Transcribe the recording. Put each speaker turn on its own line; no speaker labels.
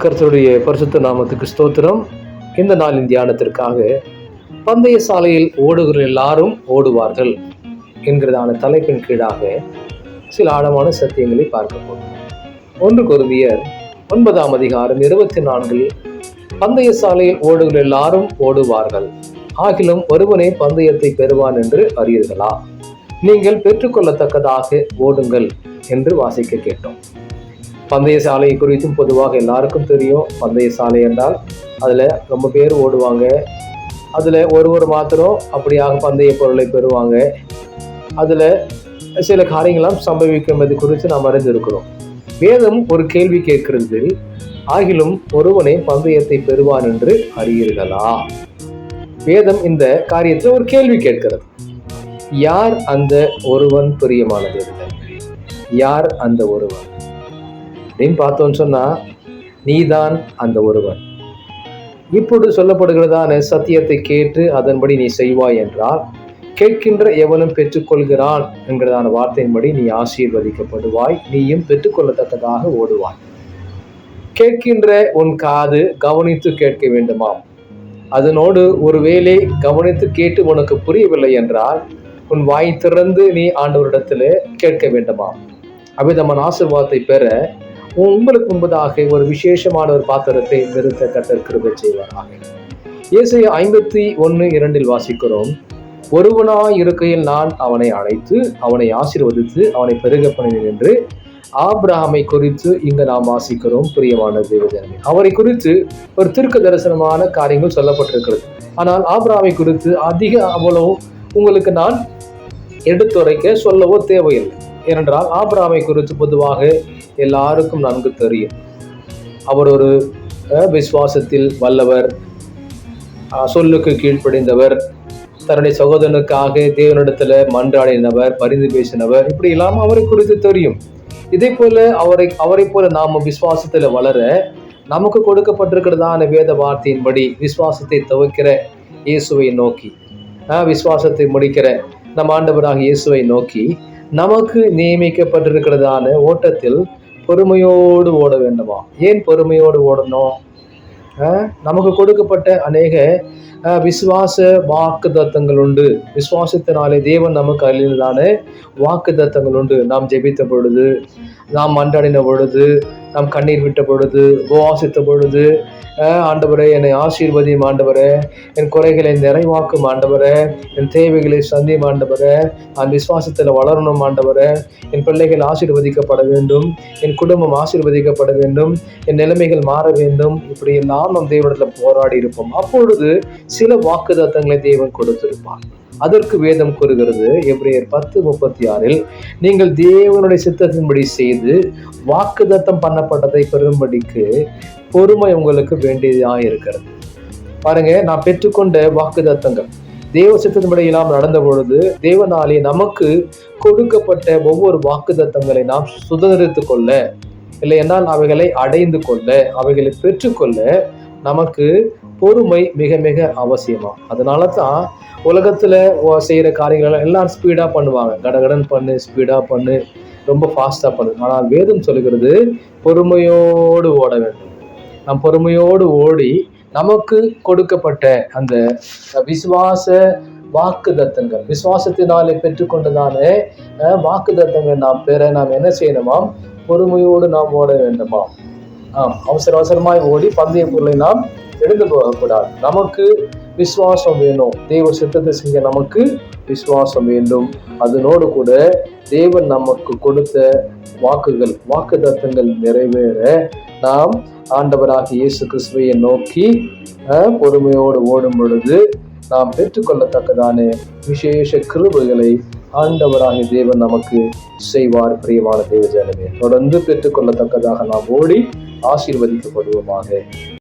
கர்த்தருடைய பரிசுத்த நாமத்துக்கு ஸ்தோத்திரம். இந்த நாளின் தியானத்திற்காக பந்தய சாலையில் ஓடுகிற எல்லாரும் ஓடுவார்கள் என்கிறதான தலைப்பின் கீழாக சில ஆழமான சத்தியங்களை பார்க்க போகிறோம் ஒன்று குருந்தியர் ஒன்பதாம் அதிகாரம் இருபத்தி நான்கில் பந்தய சாலையில் ஓடுகிற எல்லாரும் ஓடுவார்கள். ஆகிலும் ஒருவனே பந்தயத்தை பெறுவான் என்று அறியீர்களா? நீங்கள் பெற்றுக்கொள்ளத்தக்கதாக ஓடுங்கள் என்று வாசிக்க கேட்டோம். பந்தய சாலை குறித்தும் பொதுவாக எல்லாருக்கும் தெரியும். பந்தய சாலை என்றால் அதில் ரொம்ப பேர் ஓடுவாங்க. அதில் ஒருவர் மாத்திரம் அப்படியாக பந்தய பொருளை பெறுவாங்க. அதில் சில காரியங்களாம் சம்பவிக்கும் இது குறித்து நாம் அறிந்திருக்கிறோம். வேதம் ஒரு கேள்வி கேட்கிறது ஆகிலும் ஒருவனே பந்தயத்தை பெறுவான் என்று அறியீர்களா வேதம் இந்த காரியத்தில் ஒரு கேள்வி கேட்கிறது. யார் அந்த ஒருவன் பிரியமானது? இல்லை யார் அந்த ஒருவன்? அப்படின்னு பார்த்தோன்னு சொன்னால் நீதான் அந்த ஒருவன். இப்பொழுது சொல்லப்படுகிறதான சத்தியத்தை கேட்டு அதன்படி நீ செய்வாய் என்றால் கேட்கின்ற எவனும் பெற்றுக்கொள்கிறான் என்கிறதான வார்த்தையின்படி நீ ஆசீர்வதிக்கப்படுவாய் நீயும் பெற்றுக்கொள்ளத்தக்கதாக ஓடுவாய். கேட்கின்ற உன் காது கவனித்து கேட்க வேண்டுமாம். அதனோடு ஒருவேளை கவனித்து கேட்டு உனக்கு புரியவில்லை என்றால் உன் வாய் திறந்து நீ ஆண்டவரிடத்தில் கேட்க வேண்டுமாம். அவ்விதமான ஆசீர்வாதத்தை பெற உங்களுக்கு முன்பதாக ஒரு விசேஷமான ஒரு பாத்திரத்தை நிறுத்த கத்தர் கிருபை செய்வாராக இயேசு ஐம்பத்தி ஒன்று இரண்டில் வாசிக்கிறோம். ஒருவனாய் இருக்கையில் நான் அவனை அழைத்து அவனை ஆசீர்வதித்து அவனை பெருக பண்ணினேன் என்று ஆப்ரஹாமை குறித்து இங்கு நாம் வாசிக்கிறோம் பிரியமான தேவஜனமே. அவரை குறித்து ஒரு திருக்க தரிசனமான காரியங்கள் சொல்லப்பட்டிருக்கிறது. ஆனால் ஆப்ரஹாமை குறித்து அதிக அவ்வளவு உங்களுக்கு நான் எடுத்துரைக்க சொல்லவோ தேவையில்லை. ஏனென்றால் ஆபிரஹாமை குறித்து பொதுவாக எல்லாருக்கும் நன்கு தெரியும். அவர் ஒரு விசுவாசத்தில் வல்லவர் சொல்லுக்கு கீழ்ப்படைந்தவர் தன்னுடைய சகோதரனுக்காக தேவனிடத்தில் மன்றாடினவர் பரிந்து பேசினவர் இப்படி இல்லாமல் அவரை குறித்து தெரியும். இதே போல அவரை அவரை போல நாம் விசுவாசத்தில் வளர நமக்கு கொடுக்கப்பட்டிருக்கிறதான வேத வார்த்தையின்படி விசுவாசத்தை துவைக்கிற இயேசுவை நோக்கி விசுவாசத்தை முடிக்கிற நம் ஆண்டவராக இயேசுவை நோக்கி நமக்கு நியமிக்கப்பட்டிருக்கிறதான ஓட்டத்தில் பொறுமையோடு ஓட வேண்டுமா? ஏன் பொறுமையோடு ஓடணும்? நமக்கு கொடுக்கப்பட்ட அநேக விசுவாச வாக்கு தத்தங்கள் உண்டு. விசுவாசத்தினாலே தேவன் நமக்கு அருளினதான வாக்கு தத்தங்கள் உண்டு. நாம் ஜெபித்த பொழுது நாம் மன்றாடின பொழுது நாம் கண்ணீர் விட்ட பொழுது உபவாசித்த பொழுது ஆண்டவரே என்னை ஆசீர்வதியும் ஆண்டவரே. என் குறைகளை நிறைவாக்கும் ஆண்டவரே. என் தேவைகளை சந்தியும் ஆண்டவரே. நான் விசுவாசத்தில் வளரணும் ஆண்டவரே. என் பிள்ளைகள் ஆசீர்வதிக்கப்பட வேண்டும். என் குடும்பம் ஆசீர்வதிக்கப்பட வேண்டும். என் நிலைமைகள் மாற வேண்டும். இப்படி எல்லாம் நம் தேவனத்தில் போராடி இருப்போம். அப்பொழுது சில வாக்குதத்தங்களை தேவன் கொடுத்திருப்பான் அதற்கு வேதம் கூறுகிறது எப்ரேயர் பத்து முப்பத்தி ஆறில் நீங்கள் தேவனுடைய சித்தத்தின்படி செய்து வாக்குதத்தம் பண்ணப்பட்டதை பெறும்படிக்கு பொறுமை உங்களுக்கு வேண்டியதாக இருக்கிறது பாருங்க நான் பெற்றுக்கொண்ட வாக்குதத்தங்கள் தேவ சித்தத்தின்படி நாம் நடந்த பொழுது தேவனாலே நமக்கு கொடுக்கப்பட்ட ஒவ்வொரு வாக்குதத்தங்களை நாம் சுதந்திரித்துக் கொள்ள இல்லை என்றால் அவைகளை அடைந்து கொள்ள அவைகளை பெற்றுக்கொள்ள நமக்கு பொறுமை மிக மிக அவசியமாக அதனால தான் உலகத்தில் செய்கிற காரியங்கள் எல்லாம் ஸ்பீடாக பண்ணுவாங்க. கடகடன் பண்ணு ஸ்பீடாக பண்ணு ரொம்ப ஃபாஸ்ட்டாக பண்ணு. ஆனால் வேதம் சொல்லுகிறது பொறுமையோடு ஓட வேண்டும். நம் பொறுமையோடு ஓடி நமக்கு கொடுக்கப்பட்ட அந்த விசுவாச வாக்கு தத்தங்கள் விசுவாசத்தினாலே பெற்றுக்கொண்டதானே வாக்கு தத்தங்கள் நாம் பெற நாம் என்ன செய்யணுமாம்? பொறுமையோடு நாம் ஓட வேண்டுமாம். ஆம் அவசர அவசரமாய் ஓடி பந்தய பொருளை நாம் எடுத்து போகக்கூடாது. நமக்கு விசுவாசம் வேணும். தேவ சித்தத்தை செஞ்ச நமக்கு விசுவாசம் வேண்டும். அதனோடு கூட தேவன் நமக்கு கொடுத்த வாக்குகள் வாக்கு தத்தங்கள் நிறைவேற நாம் ஆண்டவராக இயேசு கிறிஸ்துவையை நோக்கி பொறுமையோடு ஓடும் பொழுது நாம் பெற்றுக்கொள்ளத்தக்கதான விசேஷ கிருபைகளை ஆண்டவராகிய தேவன் நமக்கு செய்வார். பிரியமான தேவ ஜனமே தொடர்ந்து பெற்றுக்கொள்ளத்தக்கதாக நாம் ஓடி ஆசீர்வதிக்கப்படுவோமாக.